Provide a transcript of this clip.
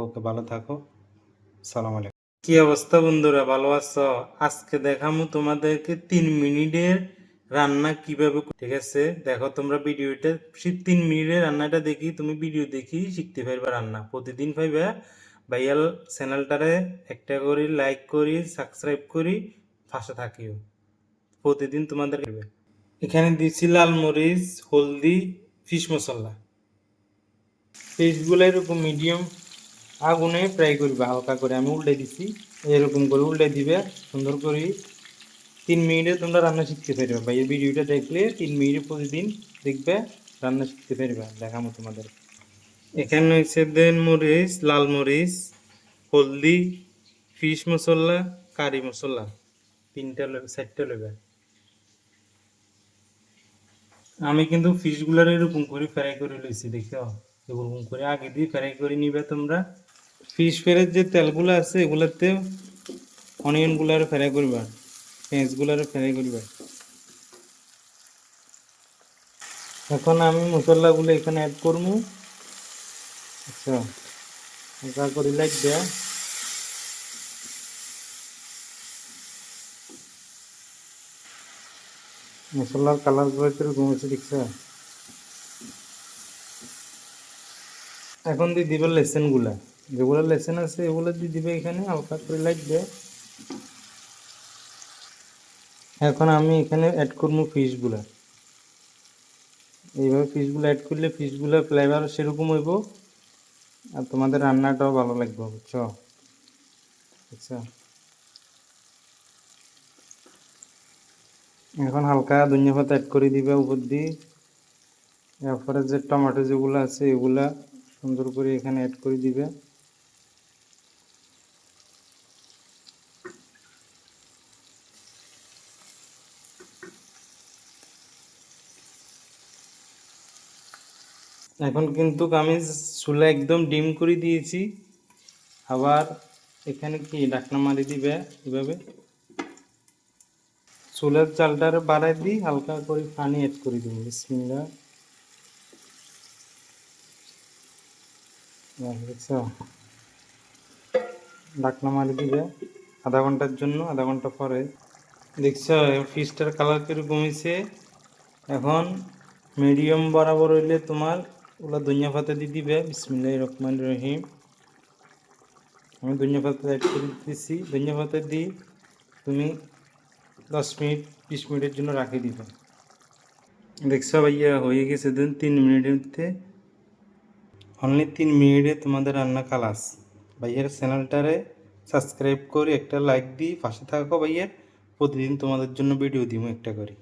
ওকে, ভালো থাকো। সালাম আলাইকুম। কি অবস্থা বন্ধুরা? ভালো আছো? আজকে দেখামু তোমাদেরকে তিন মিনিটের রান্না কীভাবে ঠিক আছে? দেখো, তোমরা ভিডিওটা তিন মিনিটের রান্নাটা দেখি, তুমি ভিডিও দেখি শিখতে পারবে রান্না। প্রতিদিন পাইবে, ভাইয়াল চ্যানেলটারে একটা করি লাইক করি সাবস্ক্রাইব করি, পাশে থাকিও। প্রতিদিন তোমাদের এখানে দিচ্ছি লাল মরিচ, হলদি ফিশ মশলা। ফিশগুলো এরকম মিডিয়াম আগুনে ফ্রাই করবে, হালকা করে আমি উল্টে দিছি। এরকম করে উল্টে দিবে, সুন্দর করে তিন মিনিটে তোমরা রান্না শিখতে পারবে। বা এই ভিডিওটা দেখলে তিন মিনিটে প্রতিদিন দেখবে, রান্না শিখতে পারবে দেখামো তোমাদের। এখানে হচ্ছে দেন মরিচ, লাল মরিচ, হলদি, ফিশ মশলা, কারি মশলা, তিনটা লবে, চারটা লবে। আমি কিন্তু ফিশগুলার এরকম করে ফ্রাই করে লইছি, দেখো। এরকম করে আগে দিয়ে ফ্রাই করে নিবে তোমরা। ফিশ ফ্রাইয়ের যে তেলগুলো আছে, এগুলাতে অনিয়নগুলার ফ্রাই করবা পেঁয়াজগুলার ফ্রাই করবা। এখন আমি মশলাগুলো এখানে অ্যাড করব। আচ্ছা হালকা করে লাগবে মশলার কালার কীরকম হয়েছে, দেখছ? এখন দিয়ে দিবে লেসেনগুলা। যেগুলো লেসেন আছে, এগুলো দিয়ে দিবে এখানে হালকা করে লাগবে। এখন আমি এখানে অ্যাড করব ফিশগুলা। এইভাবে ফিশগুলো অ্যাড করলে ফিশগুলো ফ্লেভার সেরকম হইব, আর তোমাদের রান্নাটাও ভালো লাগবে, বুঝছ? আচ্ছা। এখন হালকা ধনিয়া পাতা অ্যাড করে দিবে উপর দিয়ে। এরপরে যে টমেটো যেগুলো আছে, এগুলা সুন্দর করে এখানে অ্যাড করে দিবে। এখন কিন্তু আমি চুলা একদম ডিম করে দিয়েছি। আবার এখানে কি ডাকনা মারি দিবে এভাবে? চুলার চালটার বাড়াই দিই, হালকা করে পানি অ্যাড করে দিন বিসমিল্লা দেখছ ডাকনা মারি দিবে আধা ঘণ্টার জন্য, আধা ঘণ্টা পরে। দেখছ ফিশটার কালার কীরকম হয়েছে? এখন মিডিয়াম বরাবর হইলে তোমার ওগুলো ধনিয়া পাতা দিয়ে দিবে। বিসমিল্লাহ রহমান রহিম। আমি ধনিয়া পাতা অ্যাড করে দিতেছি। ধনিয়া পাতা দিই তুমি দশ মিনিট, বিশ মিনিটের জন্য রাখি দিবে। দেখছ ভাইয়া, হয়ে গেছে দিন, তিন মিনিটের মধ্যে। অনলি তিন মিনিটে তোমাদের রান্না খালাস। ভাইয়ের চ্যানেলটারে সাবস্ক্রাইব করে একটা লাইক দিই পাশে থাকো ভাইয়ের প্রতিদিন তোমাদের জন্য ভিডিও দিব একটা করে।